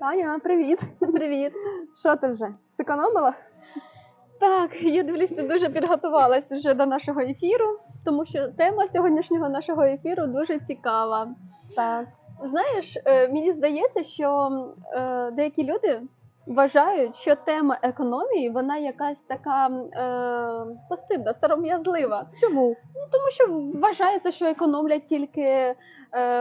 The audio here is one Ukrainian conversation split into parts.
Таня, привіт. Привіт. Що ти вже? Зекономила? Так, я дивлюсь, ти дуже підготувалась вже до нашого ефіру, тому що тема сьогоднішнього нашого ефіру дуже цікава. Так. Знаєш, е, мені здається, що е, деякі люди вважають, що тема економії вона якась така е, постидна, сором'язлива. Чому? Ну, тому що вважається, що економлять тільки е,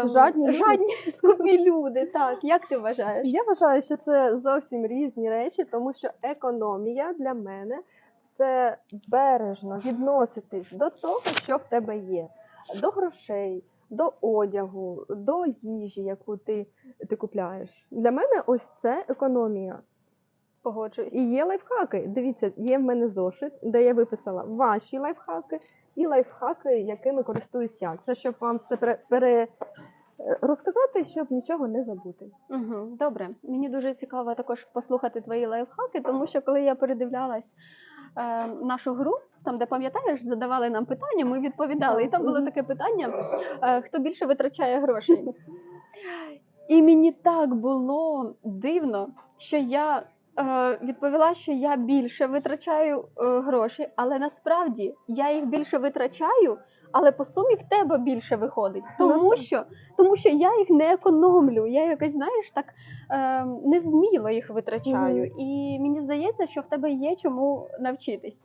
Жадні жадні скупі люди. Так, як ти вважаєш? Я вважаю, що це зовсім різні речі, тому що економія для мене це бережно відноситись до того, що в тебе є, до грошей, до одягу, до їжі, яку ти, ти купляєш. Для мене ось це економія. Погоджуюсь. І є лайфхаки. Дивіться, є в мене зошит, де я виписала ваші лайфхаки і лайфхаки, якими користуюсь я. Це щоб вам все пере, пере... розказати, щоб нічого не забути. Угу, добре, мені дуже цікаво також послухати твої лайфхаки, тому що коли я передивлялась е, нашу гру, там де пам'ятаєш, задавали нам питання, ми відповідали. І там було таке питання: е, хто більше витрачає грошей. І мені так було дивно, що я відповіла, що я більше витрачаю гроші, грошей, але насправді я їх більше витрачаю, але по сумі в тебе більше виходить. Тому що, тому що я їх не економлю. Я якось, знаєш, так е, невміло їх витрачаю. І мені здається, що в тебе є чому навчитись.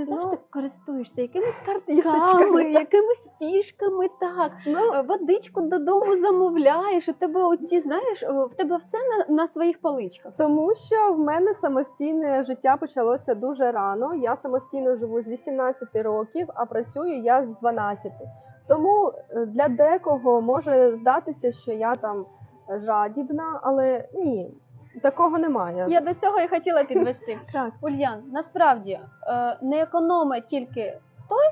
Ти Ну, завжди користуєшся якимись картками, якимись фішками, так. Ну, Е, Водичку додому замовляєш, у тебе оці, знаєш, е, в тебе все на, на своїх поличках. тому що в мене самостійне життя почалося дуже рано. Я самостійно живу з 18 років, а працюю я з 12. Тому е, для декого може здатися, що я там жадібна, але ні, такого немає. Я до цього і хотіла підвести. Так. Ульян, насправді е, не економить тільки той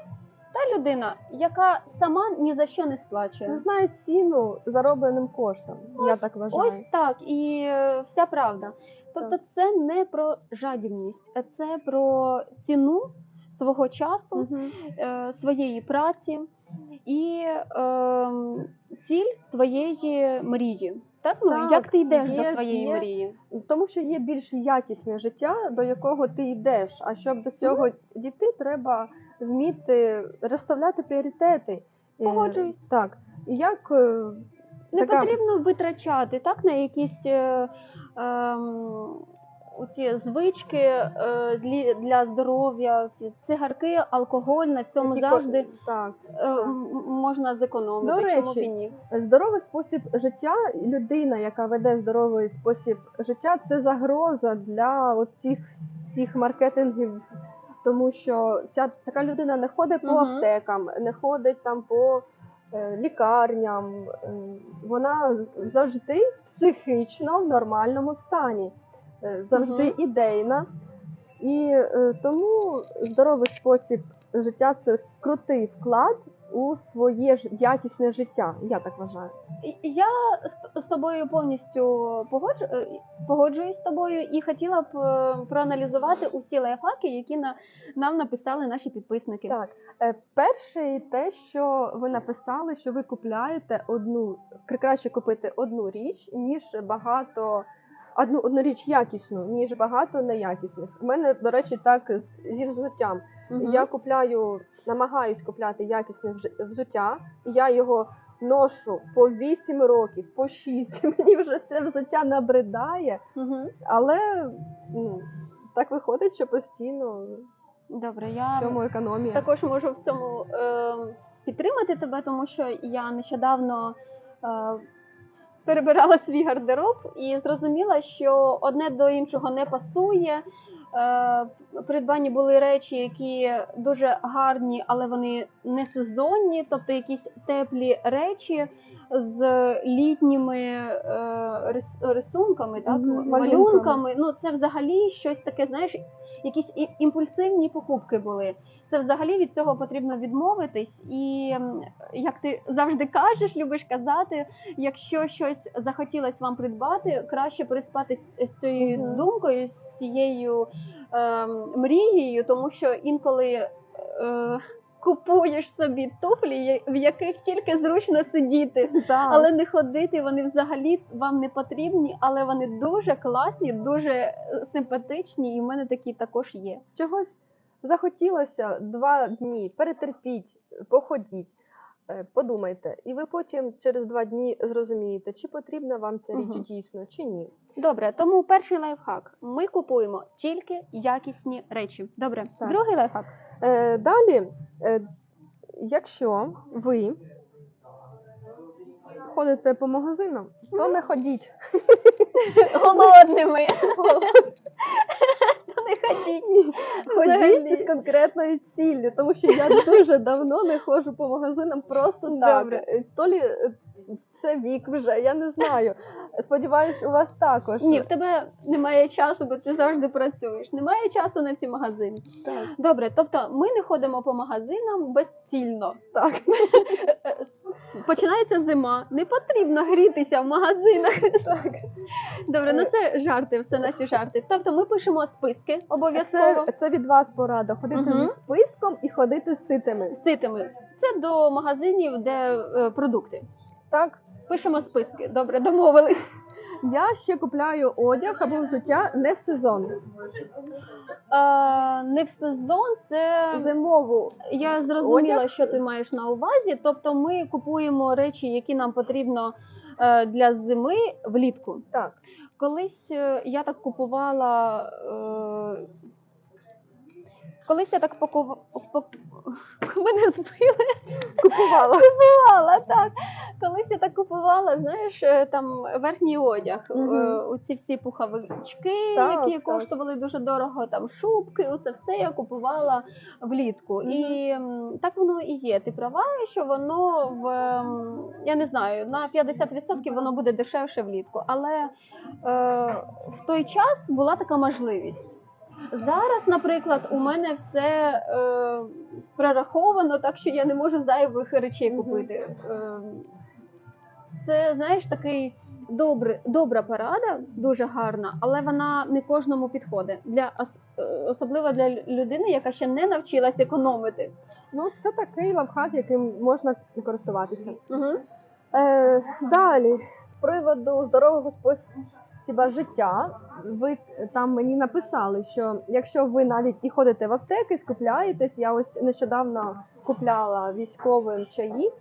та людина, яка сама ні за що не сплачує. Не знає ціну заробленим коштом. я так вважаю. Ось так, і е, вся правда. Тобто, це не про жадібність, це про ціну свого часу, Мгм. е, своєї праці і е, ціль твоєї мрії. Так, ну Так, як ти йдеш до своєї є. мрії? Тому що є більш якісне життя, до якого ти йдеш. А щоб до цього дійти, треба вміти розставляти пріоритети. Е, Погоджуюсь. Так. Як е, Не така- потрібно витрачати так на якісь е, ем, оці звички е, злі для здоров'я, ці цигарки, алкоголь на цьому ко- завжди так. е, м- можна зекономити. До Чому б речі, і ні? Здоровий спосіб життя, людина, яка веде здоровий спосіб життя, це загроза для оцих всіх маркетингів. Тому що ця така людина не ходить по Мгм. аптекам, не ходить там по е, лікарням. е, Вона завжди психічно в нормальному стані, е, завжди Мгм. ідейна. І е, тому здоровий спосіб життя це крутий вклад у своє ж якісне життя. Я так вважаю. Я з- з тобою повністю погоджу, е, погоджуюсь з тобою і хотіла б е, проаналізувати усі лайфхаки, які на, нам написали наші підписники. Так, е, перше те, що ви написали, що ви купляєте одну краще купити одну річ, ніж багато. Одну одну річ якісну, ніж багато неякісних. У мене, до речі, так зі взуттям. Мгм. Я купляю, намагаюсь купляти якісне взуття, і я його ношу по 8 років, по 6. Мені вже це взуття набридає, Мгм. але ну, так виходить, що постійно Добре, в я цьому економія. також можу в цьому е, підтримати тебе, тому що я нещодавно е, перебирала свій гардероб і зрозуміла, що одне до іншого не пасує. Е, придбані були речі, які дуже гарні, але вони не сезонні, тобто якісь теплі речі з літніми е, рис- рисунками, так, малюнками. малюнками. Ну, це взагалі щось таке, знаєш, якісь імпульсивні покупки були. Це взагалі від цього потрібно відмовитись. І як ти завжди кажеш, любиш казати, якщо щось захотілось вам придбати, краще переспати з, цією Мгм. думкою, з цією е, мрією, тому що інколи. Е, купуєш собі туфлі, в яких тільки зручно сидіти. Так. Але не ходити, вони взагалі вам не потрібні, але вони дуже класні, дуже е, симпатичні, і в мене такі також є. чогось захотілося два дні, перетерпіть, походіть, подумайте, і ви потім через два дні зрозумієте, чи потрібна вам ця річ Мгм. дійсно, чи ні. Добре, тому перший лайфхак: ми купуємо тільки якісні речі. Добре, Так. другий лайфхак. Е, далі, е, якщо ви ходите по магазинам, то не ходіть. Голодними. Не ходіть. Ходіть з конкретною ціллю, тому що я дуже давно не ходжу по магазинам просто так. Добре. Е, То лі е, це вік вже, я не знаю. Сподіваюсь, у вас також. Ні, в тебе немає часу, бо ти завжди працюєш. Немає часу на ці магазини. Так. Добре, тобто ми не ходимо по магазинам безцільно. Так. Починається зима, не потрібно грітися в магазинах. Так. Добре, ну це жарти, все наші жарти. Тобто ми пишемо списки обов'язково Це, це від вас порада. Ходити Мгм. зі списком і ходити з ситими. ситими. Це до магазинів, де е, продукти. Так. Пишемо списки. Добре, домовились. Я ще купляю одяг або взуття не в сезон. Е, не в сезон, це Зимову. я зрозуміла, Одяг? що ти маєш на увазі. Тобто, ми купуємо речі, які нам потрібно е, для зими влітку. Так. Колись е, я так купувала. Колись я так пакувала. Мене збили. Купувала. Купувала, так. Колись я так купувала, знаєш, е, там верхній одяг, Мгм. е, оці всі пуховички, Так, які так. коштували дуже дорого, там шубки, оце все я купувала влітку. Мгм. І так воно і є. Ти права, що воно в я не знаю, на 50% воно буде дешевше влітку. Але е, в той час була така можливість. Зараз, наприклад, у мене все е, прораховано, так що я не можу зайвих речей купити. Е, це, знаєш, такий добрий, добра порада, дуже гарна, але вона не кожному підходить. Для, е, особливо для людини, яка ще не навчилась економити. Ну, це такий лавхак, яким можна користуватися. Угу. Е, далі, з приводу здорового спосібу життя, ви там мені написали, що якщо ви навіть і ходите в аптеки, скупляєтесь, я ось нещодавно купляла військовим чаї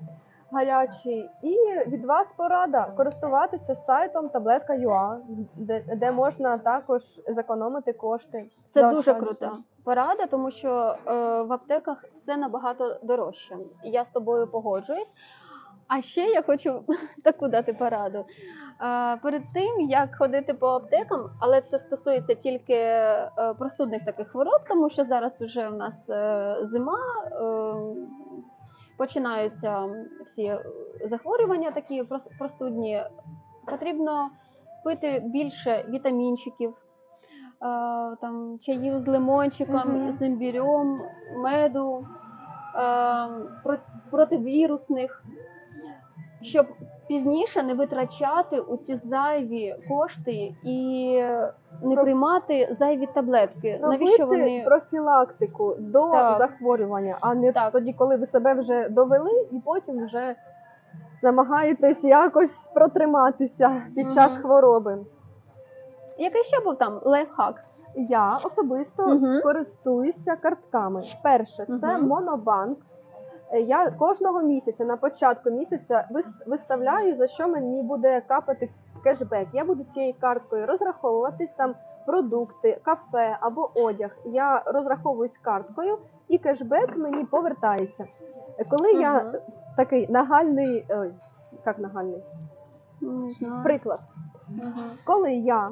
гарячі, і від вас порада користуватися сайтом таблетка.ua, де, де можна також зекономити кошти. Це за дуже крута порада, тому що е, в аптеках все набагато дорожче. Я з тобою погоджуюсь. А ще я хочу таку дати пораду. Перед тим як ходити по аптекам, але це стосується тільки е, простудних таких хвороб, тому що зараз вже в нас е, зима. Е, Починаються всі захворювання такі простудні. Потрібно пити більше вітамінчиків, там чаїв з лимончиком, Мгм. з імбірем, меду, про- противірусних, щоб пізніше не витрачати у ці зайві кошти і не Про- приймати зайві таблетки. Робити Навіщо вони профілактику до Так. захворювання, а не Так. тоді, коли ви себе вже довели, і потім вже намагаєтесь якось протриматися під Мгм. час хвороби. який ще був там лайфхак? Я особисто Мгм. користуюся картками. Перше, це Мгм. монобанк. Е, Я кожного місяця на початку місяця вис- виставляю, за що мені буде капати кешбек. Я буду цією карткою розраховуватись там продукти, кафе або одяг. Я розраховуюсь карткою, і кешбек мені повертається. Е, Коли я такий нагальний, ой, як нагальний Не знаю. приклад. Мгм. Коли я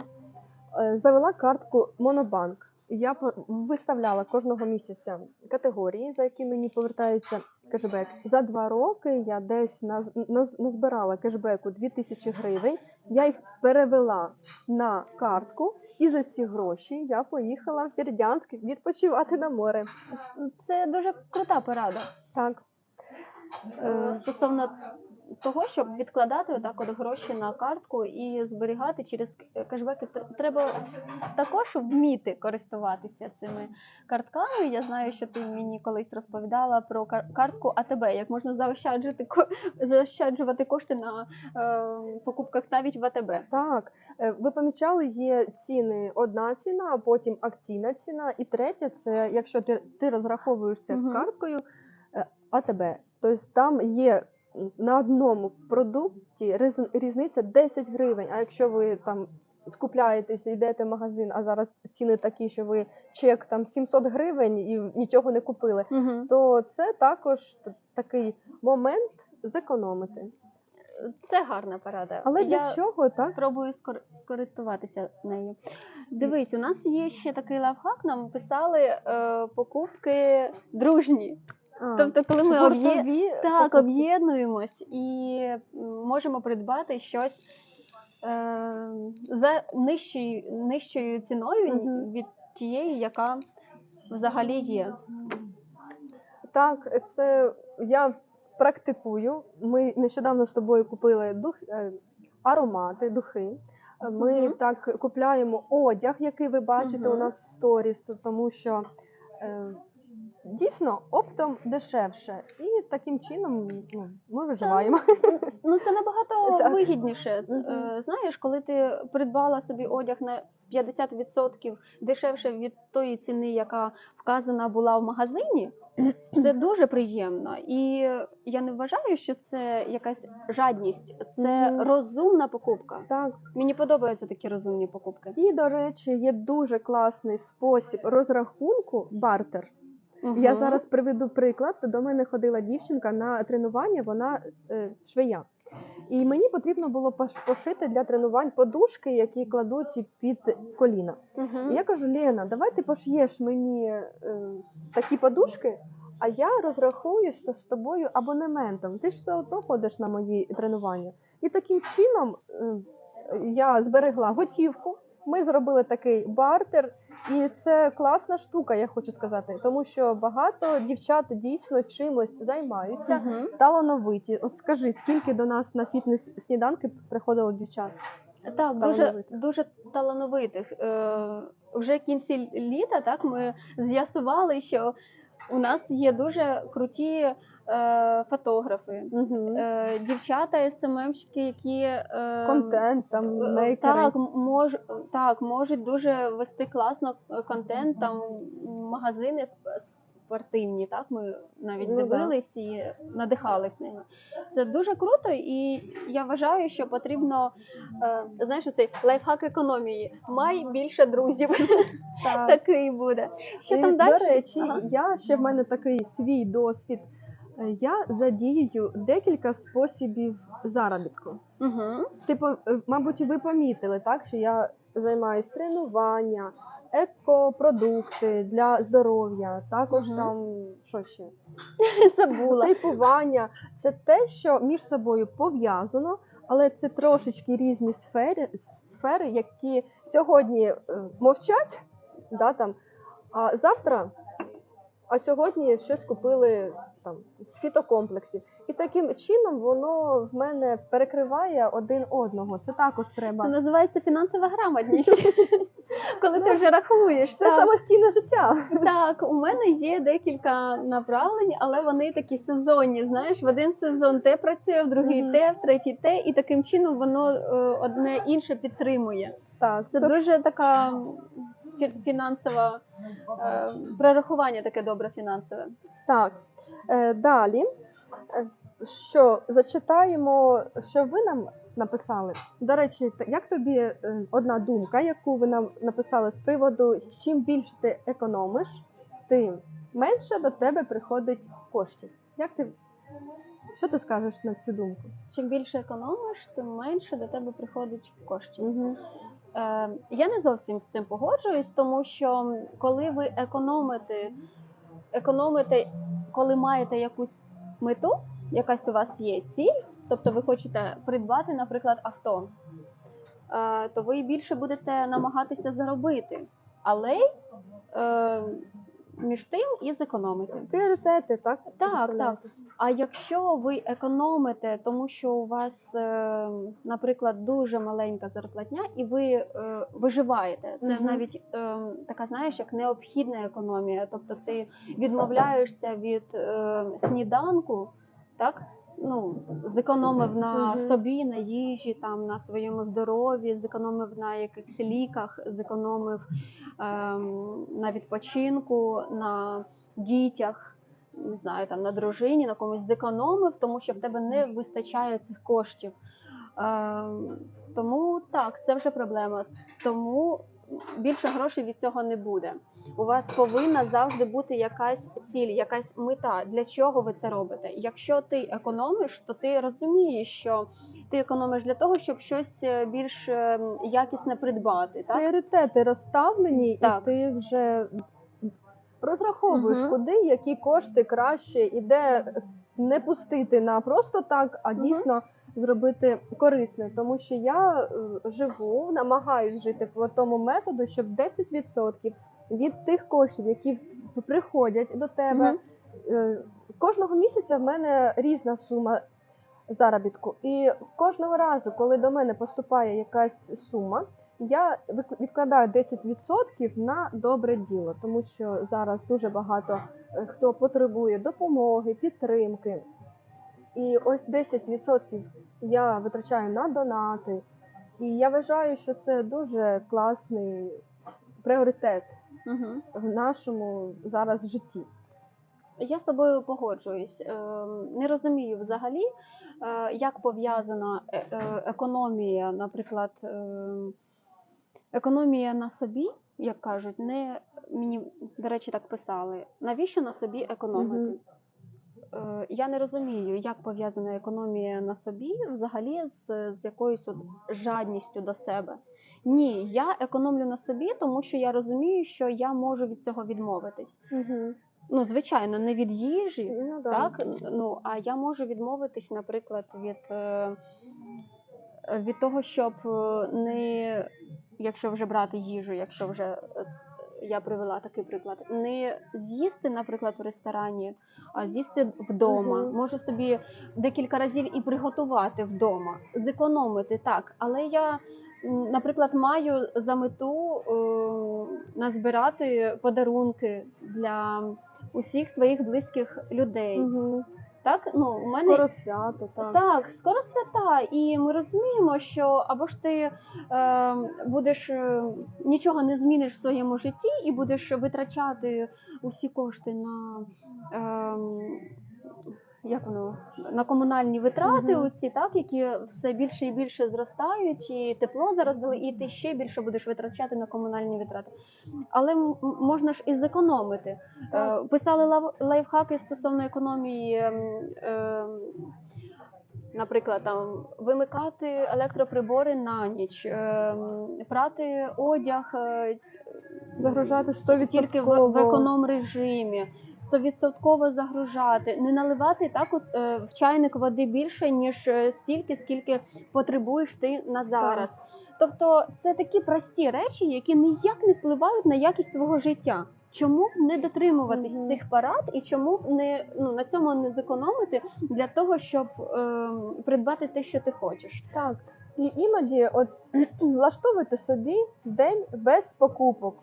е, завела картку Монобанк, я виставляла кожного місяця категорії, за які мені повертається кешбек. За два роки я десь наз- наз- назбирала кешбеку 2000 гривень. Я їх перевела на картку, і за ці гроші я поїхала в Бердянськ відпочивати на море. Це дуже крута порада. Так. Е, Стосовно того, щоб відкладати отак от гроші на картку і зберігати через кешбеки. Тр- Треба також вміти користуватися цими картками. Я знаю, що ти мені колись розповідала про кар- картку АТБ, як можна заощаджувати заощаджувати кошти на е, покупках навіть в АТБ. Так, е, ви помічали, є ціни одна ціна, а потім акційна ціна. І третя це якщо ти, ти розраховуєшся Мгм. карткою е, АТБ, тобто там є на одному продукті різ- різниця 10 гривень. А якщо ви там скупляєтесь, йдете в магазин, а зараз ціни такі, що ви чек там 700 гривень і нічого не купили, Угу. то це також т- такий момент зекономити. Це гарна порада. Але для Я чого так? спробую скор- користуватися нею. Дивись, у нас є ще такий лайфхак, нам писали е, покупки дружні. А, Тобто, коли ми об'є... так, об'єднуємось і можемо придбати щось е, за нижчою, нижчою ціною Мгм. від тієї, яка взагалі є. Так, це я практикую. Ми нещодавно з тобою купили дух, е, аромати, духи. Ми Мгм. так купляємо одяг, який ви бачите у нас в сторіс, тому що е, дійсно оптом дешевше. І таким чином ну, ми виживаємо. Ну це набагато Так. вигідніше. Е, Знаєш, коли ти придбала собі одяг на 50% дешевше від тої ціни, яка вказана була в магазині, це дуже приємно. І я не вважаю, що це якась жадність, це розумна покупка. Так. Мені подобаються такі розумні покупки. І, до речі, є дуже класний спосіб розрахунку бартер. Я зараз приведу приклад. До мене ходила дівчинка на тренування, вона е, швея. І мені потрібно було пошити для тренувань подушки, які кладуть під коліна. Мгм. І я кажу: Лена, давай ти пошиєш мені е, такі подушки, а я розрахуюсь з тобою абонементом. Ти ж все одно ходиш на мої тренування. І таким чином е, я зберегла готівку. Ми зробили такий бартер, і це класна штука, я хочу сказати, тому що багато дівчат дійсно чимось займаються. Мгм. Талановиті. От скажи, скільки до нас на фітнес сніданки приходило дівчат? Так, дуже, талановитих. дуже талановитих. Е, вже кінці літа так, ми з'ясували, що у нас є дуже круті фотографи, Угу. е, дівчата, СММщики, які е, Контент там е, так, мож, так, можуть дуже вести класно е, контент, там магазини сп- спортивні, так, ми навіть Ну да. дивились і надихались ними. Це дуже круто, і я вважаю, що потрібно, е, знаєш, цей лайфхак економії. Май більше друзів. Так. Такий буде. Що І, там далі? До речі, Ага. я ще в мене такий свій досвід. Я задіюю декілька способів заробітку. Угу. Типу, е, мабуть, ви помітили, так, що я займаюсь тренування, екопродукти для здоров'я, також Мгм. там що ще? Забула. Типування. Це те, що між собою пов'язано, але це трошечки різні сфери, сфери які сьогодні е, мовчать, да, там, а завтра, а сьогодні щось купили там, з фітокомплексів. І таким чином воно в мене перекриває один одного. Це також треба. Це називається фінансова грамотність. Коли ти вже рахуєш. Це самостійне життя. Так, у мене є декілька направлень, але вони такі сезонні. Знаєш, в один сезон те працює, в другий те, в третій те, і таким чином воно е, одне інше підтримує. Так, Це дуже така фінансова е, прорахування, таке добре фінансове. Так, далі. Е, Що зачитаємо, що ви нам написали? До речі, як тобі е, одна думка, яку ви нам написали з приводу, чим більше ти економиш, тим менше до тебе приходить коштів. Як ти що ти скажеш на цю думку? Чим більше економиш, тим менше до тебе приходить коштів. Угу. Е, я не зовсім з цим погоджуюсь, тому що коли ви економите, економите, коли маєте якусь мету, якась у вас є ціль, тобто ви хочете придбати, наприклад, авто, е, то ви більше будете намагатися заробити. Але е, між тим і зекономити. Пріоритети, так? Так, так. А якщо ви економите, тому що у вас, е, наприклад, дуже маленька зарплатня, і ви е, виживаєте, це угу. навіть е, така, знаєш, як необхідна економія. Тобто ти відмовляєшся від е, сніданку, так? Ну, зекономив на собі, на їжі, там на своєму здоров'ї, зекономив на якихось ліках, зекономив ем, на відпочинку, на дітях не знаю, там на дружині, на комусь зекономив, тому що в тебе не вистачає цих коштів. Ем, тому так, це вже проблема. Тому більше грошей від цього не буде. У вас повинна завжди бути якась ціль, якась мета. Для чого ви це робите? Якщо ти економиш, то ти розумієш, що ти економиш для того, щоб щось е, більш е, якісне придбати. Так? Пріоритети розставлені, Так. і ти вже розраховуєш, Мгм. куди які кошти краще, і де не пустити на просто так, а дійсно зробити корисне. Тому що я е, живу, намагаюсь жити по тому методу, щоб 10% від тих коштів, які приходять до тебе. Е, Кожного місяця в мене різна сума заробітку. І кожного разу, коли до мене поступає якась сума, я відкладаю 10% на добре діло, тому що зараз дуже багато е, хто потребує допомоги, підтримки. І ось 10% я витрачаю на донати. І я вважаю, що це дуже класний пріоритет Мгм. в нашому зараз житті. Я з тобою погоджуюсь. Ем, Не розумію взагалі, е, як пов'язана е- е, економія, наприклад, ем, економія на собі, як кажуть, не мені, до речі, так писали. Навіщо на собі економити? Е, Я не розумію, як пов'язана економія на собі взагалі з, з якоюсь от жадністю до себе. Ні, я економлю на собі, тому що я розумію, що я можу від цього відмовитись. Угу. Ну, звичайно, не від їжі, Ну, да. так? Ну, а я можу відмовитись, наприклад, від, е, від того, щоб е, не, якщо вже брати їжу, якщо вже е, я привела такий приклад, не з'їсти, наприклад, в ресторані, а з'їсти вдома. Мгм. Можу собі декілька разів і приготувати вдома, зекономити так. Але я, наприклад, маю за мету е, назбирати подарунки для усіх своїх близьких людей. Угу. Так, ну у мене Скоро свято, так. так, скоро свята, і ми розуміємо, що або ж ти е, будеш е, нічого не зміниш в своєму житті і будеш витрачати усі кошти на. Е, як воно на комунальні витрати, Мгм. оці, так, які все більше і більше зростають, і тепло зараз дали, і ти ще більше будеш витрачати на комунальні витрати. Але можна ж і зекономити. Е, Писали лав- лайфхаки стосовно економії. ем, Наприклад, там вимикати електроприбори на ніч, ем, прати одяг е, Загружати 100%. тільки в, в економ режимі, стовідсотково загружати, не наливати так от, е, в чайник води більше, ніж е, стільки, скільки потребуєш ти на зараз. Тобто це такі прості речі, які ніяк не впливають на якість твого життя. Чому б не дотримуватись Мгм. цих порад і чому б не ну на цьому не зекономити для того, щоб ем, придбати те, що ти хочеш? Так. І іноді от влаштовуйте собі день без покупок.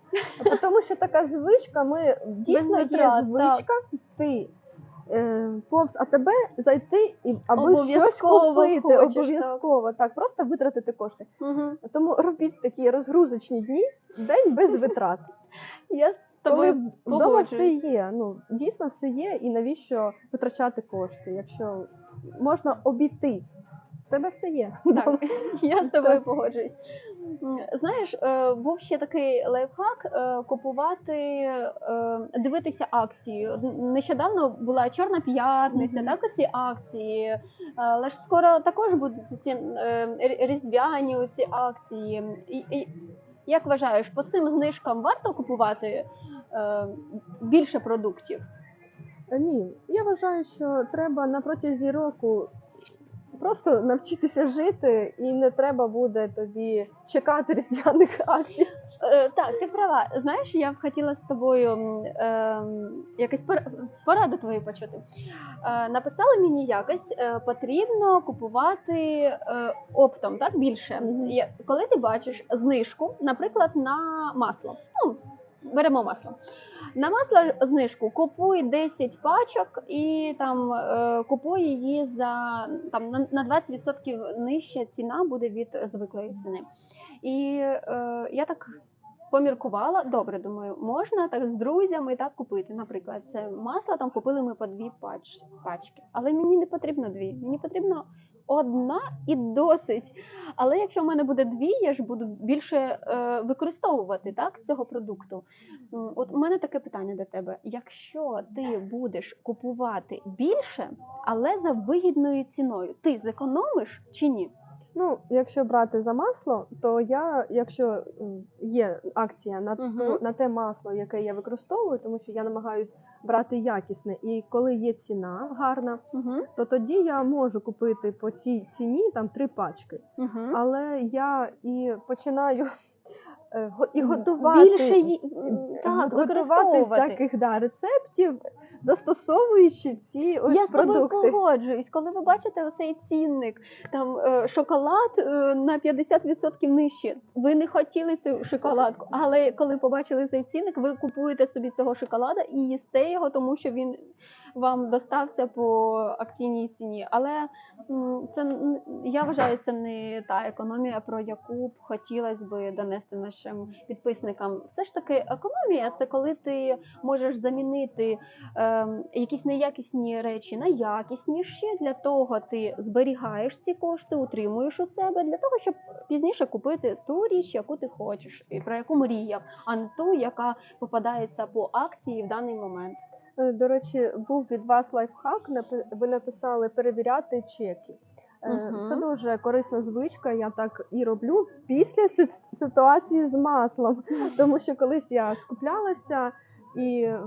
Тому що така звичка, ми дійсно є звичка йти е, повз АТБ, зайти і аби щось купити. хочеш, обов'язково так. просто витратити кошти. Угу. Тому робіть такі розгрузочні дні, день без витрат. Я з Коли вдома все є. Ну дійсно все є, і навіщо витрачати кошти, якщо можна обійтись. Тебе все є. Так, я з тобою погоджуюсь. Знаєш, е, був ще такий лайфхак е, купувати, е, дивитися акції. Нещодавно була Чорна п'ятниця, Мгм. так оці акції. Але ж скоро також будуть ці різдвяні ці акції. І, і, як вважаєш, по цим знижкам варто купувати більше продуктів? Ні, я вважаю, що треба на протязі року просто навчитися жити, і не треба буде тобі чекати різдвяних акцій. Е, так, ти права. Знаєш, я б хотіла з тобою м, ем, якось пораду твою почути. Е, написали мені якось, е, потрібно купувати е, оптом, так більше. Я- Коли ти бачиш знижку, наприклад, на масло. Ну, беремо масло. На масло знижку купуй 10 пачок і там е, купуй її за там на, на 20% нижча ціна буде від звиклої ціни. І е, я так поміркувала, добре, думаю, можна так з друзями так купити. Наприклад, це масло там купили ми по дві пач, пачки. Але мені не потрібно дві, мені потрібно одна і досить. Але якщо в мене буде дві, я ж буду більше е, використовувати так, цього продукту. От у мене таке питання до тебе: якщо ти будеш купувати більше, але за вигідною ціною, ти зекономиш чи ні? Ну, якщо брати за масло, то я, якщо є акція на, ту- на те масло, яке я використовую, тому що я намагаюсь брати якісне, і коли є ціна гарна, Угу. то тоді я можу купити по цій ціні там три пачки. Угу. Але я і починаю е, і готувати більше так, готувати всяких да, рецептів, застосовуючи ці ось Я з тобою погоджуюсь. Коли ви бачите оцей цінник, там е, шоколад е, на 50% нижче. Ви не хотіли цю шоколадку, але коли побачили цей цінник, ви купуєте собі цього шоколада і їсте його, тому що він вам достався по акційній ціні. Але це я вважаю, це не та економія, про яку б хотілося би донести нашим підписникам. Все ж таки, економія це коли ти можеш замінити ем, якісь неякісні речі на якісніші. Для того ти зберігаєш ці кошти, утримуєш у себе для того, щоб пізніше купити ту річ, яку ти хочеш, і про яку мріяв, а не ту, яка попадається по акції в даний момент. Е, До речі, був від вас лайфхак. Ви написали перевіряти чеки. Угу. Це дуже корисна звичка. Я так і роблю після ситуації з маслом. Тому що колись я скуплялася і е,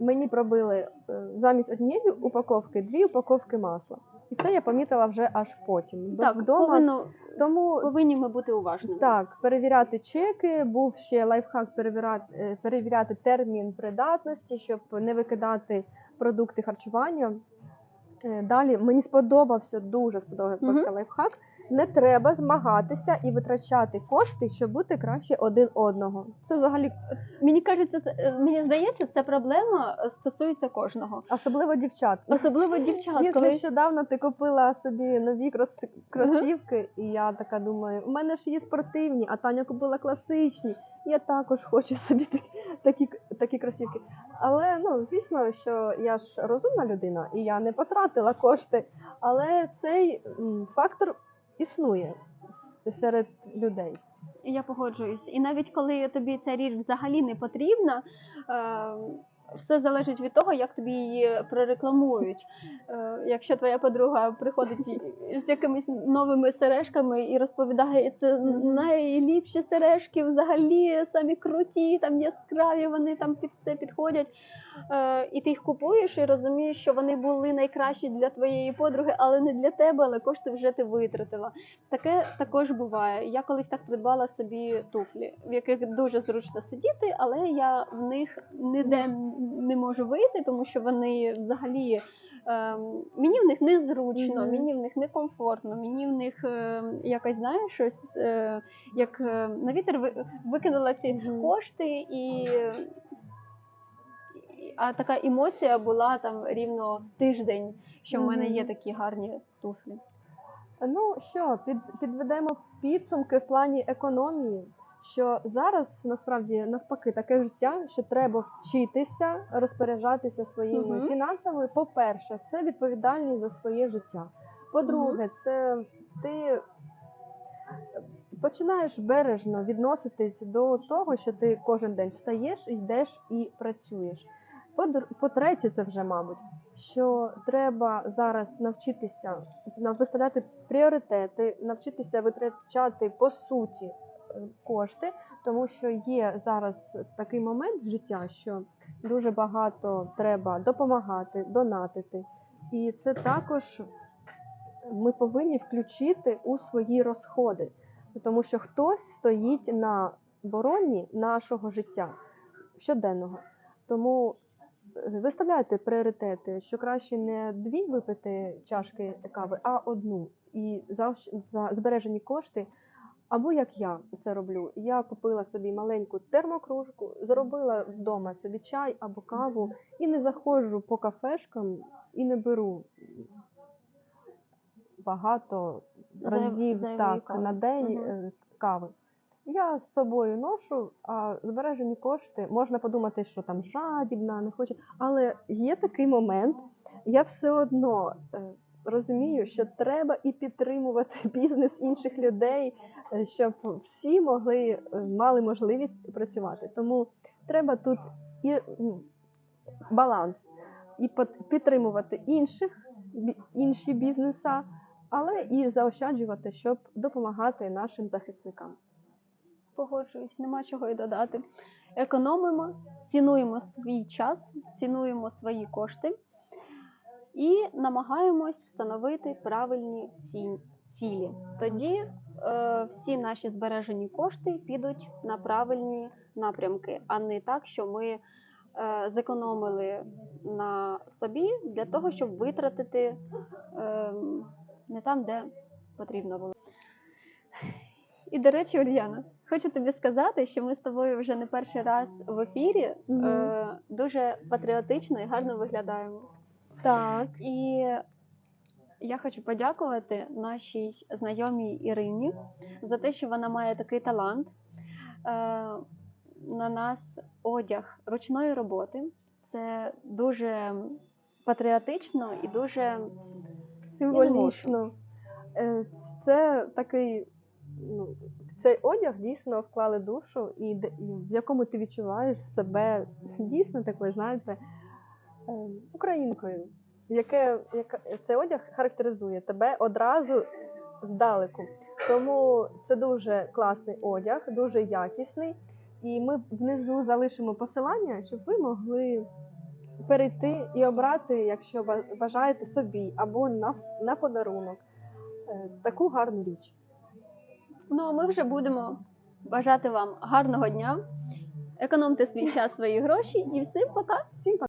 мені пробили замість однієї упаковки дві упаковки масла. І це я помітила вже аж потім. Так, вдома. повинно, Тому повинні ми бути уважними. так, перевіряти чеки. Був ще лайфхак перевіряти, е, перевіряти термін придатності, щоб не викидати продукти харчування. Е, Далі мені сподобався, дуже сподобався лайфхак. Не треба змагатися і витрачати кошти, щоб бути краще один одного. Це взагалі Мені кажеться, це- е, мені здається, ця проблема е, стосується кожного, особливо дівчат. особливо дівчат, Ні, коли Нещодавно ти купила собі нові крос... кросівки, і я така думаю, у мене ж є спортивні, а Таня купила класичні. Я також хочу собі такі, такі, такі кросівки. Але ну звісно, що я ж розумна людина, і я не потратила кошти. Але цей м, фактор існує серед людей. Я погоджуюсь. І навіть коли тобі ця річ взагалі не потрібна, е, все залежить від того, як тобі її прорекламують. Е, якщо твоя подруга приходить з якимись новими сережками і розповідає, це найліпші сережки, взагалі самі круті, там яскраві, вони там під все підходять. Е, і ти їх купуєш і розумієш, що вони були найкращі для твоєї подруги, але не для тебе, але кошти вже ти витратила. Таке також буває. Я колись так придбала собі туфлі, в яких дуже зручно сидіти, але я в них ніде не можу вийти, тому що вони взагалі. ем, мені в них незручно, Мгм. мені в них некомфортно, мені в них ем, якось знаєш щось, е, як е, на вітер ви- викинула ці Мгм. кошти, і, а така емоція була там рівно тиждень, що в мене є такі гарні туфлі. Ну що, під, підведемо підсумки в плані економії. Що зараз насправді навпаки таке життя, що треба вчитися розпоряджатися своїми Мгм. фінансами. По-перше, це відповідальність за своє життя. По-друге, це ти починаєш бережно відноситись до того, що ти кожен день встаєш, йдеш і працюєш. По-третє, це вже, мабуть, що треба зараз навчитися на- виставляти пріоритети, навчитися витрачати по суті кошти, тому що є зараз такий момент життя, що дуже багато треба допомагати, донатити. І це також ми повинні включити у свої розходи, тому що хтось стоїть на обороні нашого життя щоденного. Тому е, виставляйте пріоритети, що краще не дві випити чашки кави, а одну. І за збережені кошти, або як я це роблю. Я купила собі маленьку термокружку, зробила вдома собі чай або каву і не заходжу по кафешкам і не беру багато разів зайвої так, на день е, кави. Я з собою ношу, а збережені кошти можна подумати, що там жадібна, не хоче. Але є такий момент, я все одно е, розумію, що треба і підтримувати бізнес інших людей, е, щоб всі могли е, мали можливість працювати. Тому треба тут і баланс, і підтримувати інших інші бізнеса, але і заощаджувати, щоб допомагати нашим захисникам. Погоджуюсь, нема чого й додати. Економимо, цінуємо свій час, цінуємо свої кошти і намагаємось встановити правильні цілі. Тоді е, всі наші збережені кошти підуть на правильні напрямки, а не так, що ми е, зекономили на собі для того, щоб витратити е, не там, де потрібно було. І до речі, Ульяна, хочу тобі сказати, що ми з тобою вже не перший раз в ефірі Мгм. е, дуже патріотично і гарно виглядаємо. Так. І я хочу подякувати нашій знайомій Ірині за те, що вона має такий талант. Е, на нас одяг ручної роботи. Це дуже патріотично і дуже Символічно. Е, Це такий, ну, в цей одяг дійсно вклали душу, і, в якому ти відчуваєш себе дійсно такою, знаєте, українкою, яке, яка, цей одяг характеризує тебе одразу здалеку. Тому це дуже класний одяг, дуже якісний. І ми внизу залишимо посилання, щоб ви могли перейти і обрати, якщо ба- бажаєте собі або на, на подарунок е, таку гарну річ. Ну, а ми вже будемо бажати вам гарного дня. Економте свій час, свої гроші і всім пока! Всім